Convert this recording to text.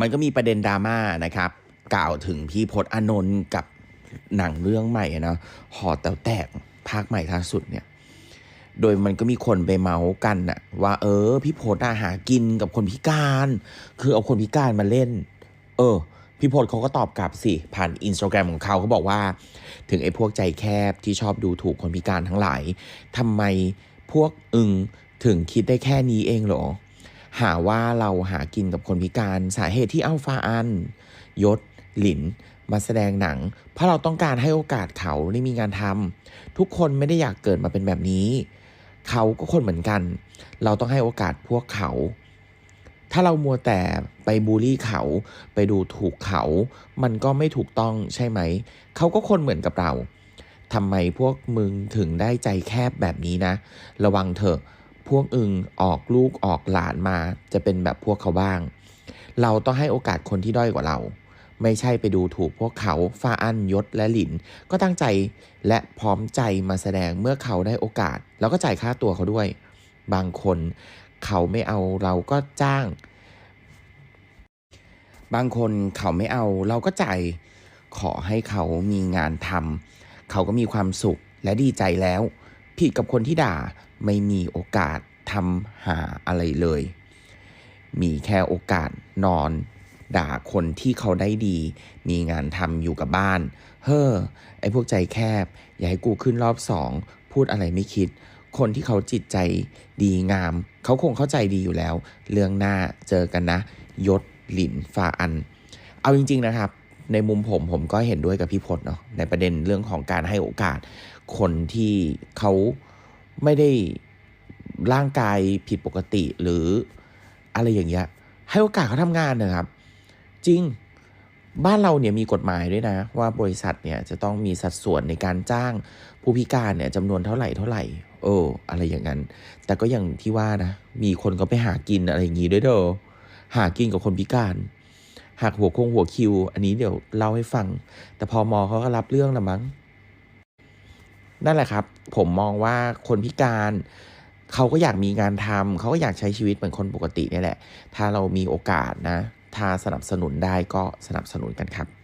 มันก็มีประเด็นดราม่านะครับ กล่าวถึงพี่พศอานนท์กับหนังเรื่องใหม่อะนะหอแต๋วแตกภาคใหม่ล่าสุดเนี่ย โดยมันก็มีคนไปเมาส์กันน่ะ ว่าเออ พี่พศอะหากินกับคนพิการ คือเอาคนพิการมาเล่น เออ พี่พศเขาก็ตอบกลับสิผ่านอินสตาแกรมของเขาเขาบอกว่า ถึงไอ้พวกใจแคบที่ชอบดูถูกคนพิการทั้งหลายทำไมพวกอึงถึงคิดได้แค่นี้เองเหรอ หาว่าเราหากินกับคนพิการสาเหตุที่อัลฟาอัน ยศ หลิน มาแสดงหนัง เพราะเราต้องการให้โอกาสเขาได้มีงานทำทุกคนไม่ได้อยากเกิดมาเป็นแบบนี้ เขาก็คนเหมือนกัน เราต้องให้โอกาสพวกเขา ถ้าเรามัวแต่ไปบูลลี่เขา ไปดูถูกเขา มันก็ไม่ถูกต้องใช่ไหม เขาก็คนเหมือนกับเราทำไมพวกมึงถึงได้ใจแคบแบบนี้นะ ระวังเถอะ พวกอึงออกลูกออกหลานมาจะเป็นแบบพวกเขาบ้าง เราต้องให้โอกาสคนที่ด้อยกว่าเรา ไม่ใช่ไปดูถูกพวกเขาฟาอันยศและหลิน ก็ตั้งใจและพร้อมใจมาแสดงเมื่อเขาได้โอกาส แล้วก็จ่ายค่าตัวเขาด้วย บางคนเขาไม่เอาเราก็จ้าง บางคนเขาไม่เอาเราก็จ่ายขอให้เขามีงานทำเขาก็มีความสุขและดีใจแล้ว ผิดกับคนที่ด่าไม่มีโอกาสทำหาอะไรเลย มีแค่โอกาสนอน ด่าคนที่เขาได้ดี มีงานทำอยู่กับบ้าน เฮ้อ ไอพวกใจแคบ อย่าให้กูขึ้นรอบสอง พูดอะไรไม่คิด คนที่เขาจิตใจดีงาม เขาคงเข้าใจดีอยู่แล้ว เรื่องหน้าเจอกันนะ ยศหลินฟาอัน เอาจริง ๆนะครับ ในมุมผมผมก็เห็นด้วยกับพี่พจน์เนาะในประเด็นเรื่องของการให้โอกาสคนที่เขาไม่ได้ร่างกายผิดปกติหรืออะไรอย่างเงี้ยให้โอกาสเขาทำงานนะครับ จริงบ้านเราเนี่ยมีกฎหมายด้วยนะ ว่าบริษัทเนี่ยจะต้องมีสัดส่วนในการจ้างผู้พิการเนี่ยจำนวนเท่าไหร่เท่าไหร่เอออะไรอย่างนั้น แต่ก็อย่างที่ว่านะ มีคนก็ไปหากินอะไรอย่างงี้ด้วยเด้อหากินกับคนพิการ หักหัวคงหัวคิว อันนี้เดี๋ยวเล่าให้ฟัง แต่พอมอเขาก็รับเรื่องละมั้ง นั่นแหละครับ ผมมองว่าคนพิการเขาก็อยากมีงานทำเขาก็อยากใช้ชีวิตเหมือนคนปกตินี่แหละ ถ้าเรามีโอกาสนะ ถ้าสนับสนุนได้ก็สนับสนุนกันครับ